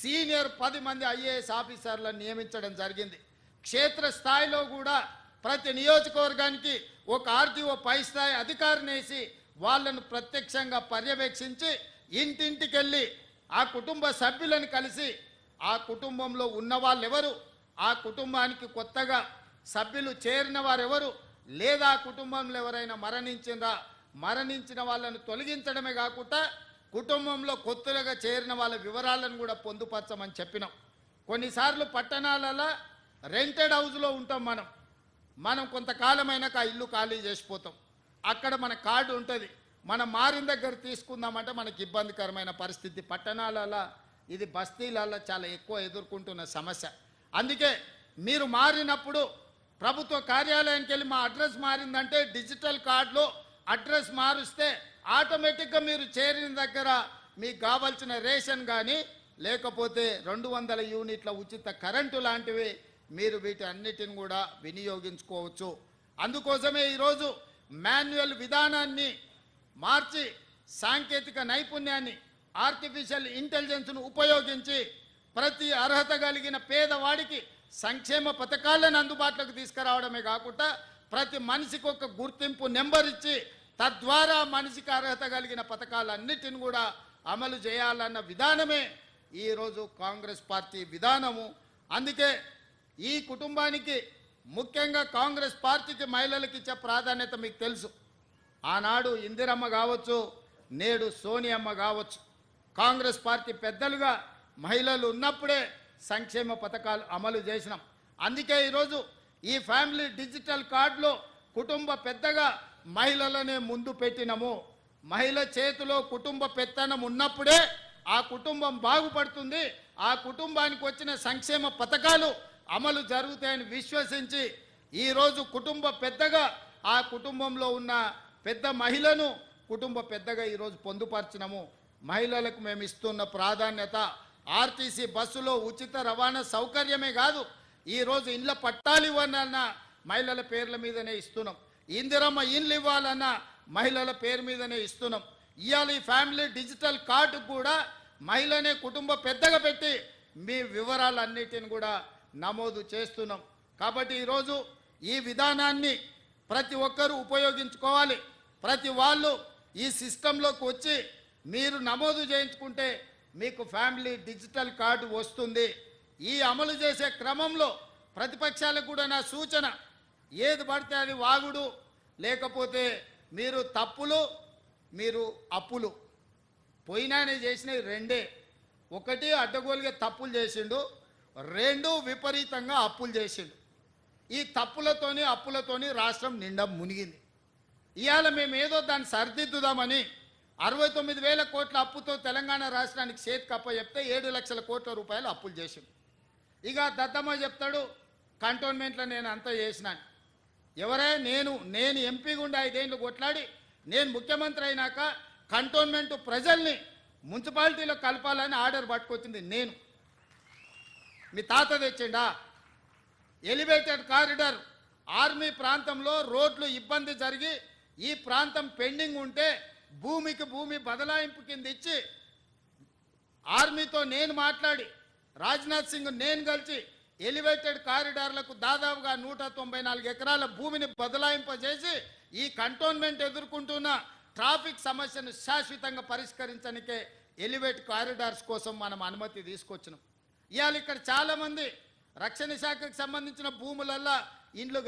Senior పది మంది IAS ఆఫీసర్లను నియమించడం జరిగింది. క్షేత్ర స్థాయిలో కూడా ప్రతి నియోజకవర్గానికి ఒక ఆర్టీఓ పై స్థాయి అధికారిని వేసి వాళ్ళను ప్రత్యక్షంగా పర్యవేక్షించి ఇంటింటికి వెళ్ళి ఆ కుటుంబ సభ్యులను కలిసి ఆ కుటుంబంలో ఉన్న వాళ్ళెవరు ఆ కుటుంబానికి కొత్తగా సభ్యులు చేరిన వారెవరు లేదా ఆ కుటుంబంలో ఎవరైనా మరణించిందా మరణించిన వాళ్ళను తొలగించడమే కాకుండా కుటుంబంలో కొత్తగా చేరిన వాళ్ళ వివరాలను కూడా పొందుపరచమని చెప్పినాం. కొన్నిసార్లు పట్టణాలలో రెంటెడ్ హౌస్లో ఉంటాం మనం. మనం కొంతకాలమైనాక ఆ ఇల్లు ఖాళీ చేసిపోతాం. అక్కడ మన కార్డు ఉంటుంది. మనం మారిన దగ్గర తీసుకుందామంటే మనకి ఇబ్బందికరమైన పరిస్థితి. పట్టణాలలో ఇది బస్తీలలో చాలా ఎక్కువ ఎదుర్కొంటున్న సమస్య. అందుకే మీరు మారినప్పుడు ప్రభుత్వ కార్యాలయానికి వెళ్ళి మా అడ్రస్ మారిందంటే డిజిటల్ కార్డులో అడ్రస్ మారుస్తే ఆటోమేటిక్గా మీరు చేరిన దగ్గర మీకు కావాల్సిన రేషన్ కానీ లేకపోతే రెండు వందల యూనిట్ల ఉచిత కరెంటు లాంటివి మీరు వీటి అన్నిటిని కూడా వినియోగించుకోవచ్చు. అందుకోసమే ఈరోజు మాన్యువల్ విధానాన్ని మార్చి సాంకేతిక నైపుణ్యాన్ని ఆర్టిఫిషియల్ ఇంటెలిజెన్స్ను ఉపయోగించి ప్రతి అర్హత కలిగిన పేదవాడికి సంక్షేమ పథకాలను అందుబాటులోకి తీసుకురావడమే కాకుండా ప్రతి మనిషికి ఒక గుర్తింపు నెంబర్ ఇచ్చి తద్వారా మనిషికి అర్హత కలిగిన పథకాలన్నిటిని కూడా అమలు చేయాలన్న విధానమే ఈరోజు కాంగ్రెస్ పార్టీ విధానము. అందుకే ఈ కుటుంబానికి ముఖ్యంగా కాంగ్రెస్ పార్టీకి మహిళలకు ఇచ్చే ప్రాధాన్యత మీకు తెలుసు. ఆనాడు ఇందిరమ్మ కావచ్చు నేడు సోనియమ్మ కావచ్చు. కాంగ్రెస్ పార్టీ పెద్దలుగా మహిళలు ఉన్నప్పుడే సంక్షేమ పథకాలు అమలు చేసినాం. అందుకే ఈరోజు ఈ ఫ్యామిలీ డిజిటల్ కార్డులో కుటుంబ పెద్దగా మహిళలనే ముందు పెట్టినము. మహిళ చేతిలో కుటుంబ పెత్తనం ఉన్నప్పుడే ఆ కుటుంబం బాగుపడుతుంది. ఆ కుటుంబానికి వచ్చిన సంక్షేమ పథకాలు అమలు జరుగుతాయని విశ్వసించి ఈరోజు కుటుంబ పెద్దగా ఆ కుటుంబంలో ఉన్న పెద్ద మహిళను కుటుంబ పెద్దగా ఈరోజు పొందుపరచినము. మహిళలకు మేము ఇస్తున్న ప్రాధాన్యత ఆర్టీసీ బస్సులో ఉచిత రవాణా సౌకర్యమే కాదు. ఈరోజు ఇండ్ల పట్టాలు ఇవ్వనన్న మహిళల పేర్ల మీదనే ఇస్తున్నాం. ఇందిరమ్మ ఇండ్లు ఇవ్వాలన్న మహిళల పేరు మీదనే ఇస్తున్నాం. ఇవాళ ఈ ఫ్యామిలీ డిజిటల్ కార్డు కూడా మహిళనే కుటుంబ పెద్దగా పెట్టి మీ వివరాలన్నిటిని కూడా నమోదు చేస్తున్నాం. కాబట్టి ఈరోజు ఈ విధానాన్ని ప్రతి ఒక్కరూ ఉపయోగించుకోవాలి. ప్రతి వాళ్ళు ఈ సిస్టంలోకి వచ్చి మీరు నమోదు చేయించుకుంటే మీకు ఫ్యామిలీ డిజిటల్ కార్డు వస్తుంది. ఈ అమలు చేసే క్రమంలో ప్రతిపక్షాలకు కూడా నా సూచన ఏది పడితే అది వాగుడు. లేకపోతే మీరు తప్పులు మీరు అప్పులు. పోయినాయని చేసినవి రెండే. ఒకటి అడ్డగోలుగా తప్పులు చేసిండు రెండు విపరీతంగా అప్పులు చేసిండు. ఈ తప్పులతోని అప్పులతోని రాష్ట్రం నిండా మునిగింది. ఇవాళ మేము ఏదో దాన్ని సరిదిద్దుదామని అరవై తొమ్మిది వేల కోట్ల అప్పుతో తెలంగాణ రాష్ట్రానికి చేతి కప్ప చెప్తే ఏడు లక్షల కోట్ల రూపాయలు అప్పులు చేసిండు. ఇక దద్దమ్మ చెప్తాడు కంటోన్మెంట్లో నేను అంతా చేసినాను. ఎవరే? నేను నేను ఎంపీ గుండా ఐదేళ్ళు కొట్లాడి నేను ముఖ్యమంత్రి అయినాక కంటోన్మెంట్ ప్రజల్ని మున్సిపాలిటీలో కలపాలని ఆర్డర్ పట్టుకొచ్చింది నేను. మీ తాత తెచ్చిండా? ఎలివేటెడ్ కారిడార్ ఆర్మీ ప్రాంతంలో రోడ్లు ఇబ్బంది జరిగి ఈ ప్రాంతం పెండింగ్ ఉంటే భూమికి భూమి బదలాయింపు కింద ఇచ్చి ఆర్మీతో నేను మాట్లాడి రాజ్నాథ్ సింగ్ నేను కలిసి ఎలివేటెడ్ కారిడార్లకు దాదాపుగా నూట తొంభై నాలుగు ఎకరాల భూమిని బదలాయింపజేసి ఈ కంటోన్మెంట్ ఎదుర్కొంటున్న ట్రాఫిక్ సమస్యను శాశ్వతంగా పరిష్కరించడానికే ఎలివేట్ కారిడార్స్ కోసం మనం అనుమతి తీసుకొచ్చినాం. ఇవాళ ఇక్కడ చాలామంది రక్షణ శాఖకు సంబంధించిన భూములల్లా ఇండ్లు